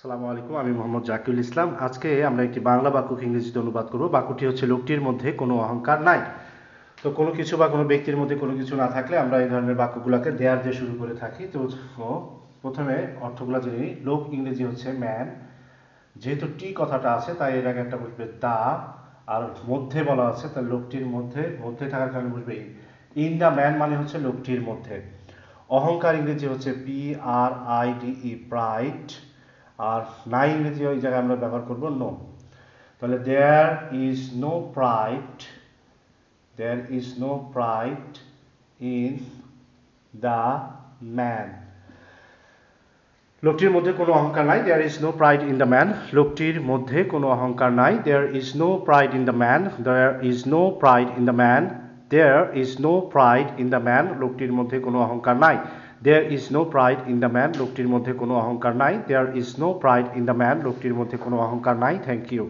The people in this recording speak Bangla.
আসসালামু আলাইকুম, আমি মোহাম্মদ জাকিউল ইসলাম। আজকে আমরা একটি বাংলা বাক্যকে ইংরেজিতে অনুবাদ করব। বাক্যটি হচ্ছে, লোকটির মধ্যে কোনো অহংকার নাই। তো কোনো কিছু বা কোনো ব্যক্তির মধ্যে কোনো কিছু না থাকলে আমরা এই ধরনের বাক্যগুলোকে দেয়ার দিয়ে শুরু করে থাকি। তো প্রথমে অর্থগুলো জেনে লোক ইংরেজি হচ্ছে ম্যান যেহেতু টি কথাটা আছে, তাই এর আগে একটা বসবে দা আর মধ্যে বলা আছে, তাই লোকটির মধ্যে মধ্যে থাকার কারণে বসবে ইন দ্য ম্যান মানে হচ্ছে লোকটির মধ্যে অহংকার ইংরেজি হচ্ছে P R I D E pride আর নাই ইংরেজি ওই জায়গায় আমরা ব্যবহার করব নো তাহলে there is no pride there is no pride in the man লোকটির মধ্যে কোনো অহংকার নাই there is no pride in the man লোকটির মধ্যে কোনো অহংকার নাই there is no pride in the man there is no pride in the man there is no pride in the man লোকটির মধ্যে কোনো অহংকার নাই। There is no pride in the man লোকটির মধ্যে কোনো অহংকার নাই। There is no pride in the man লোকটির মধ্যে কোনো অহংকার নাই। Thank you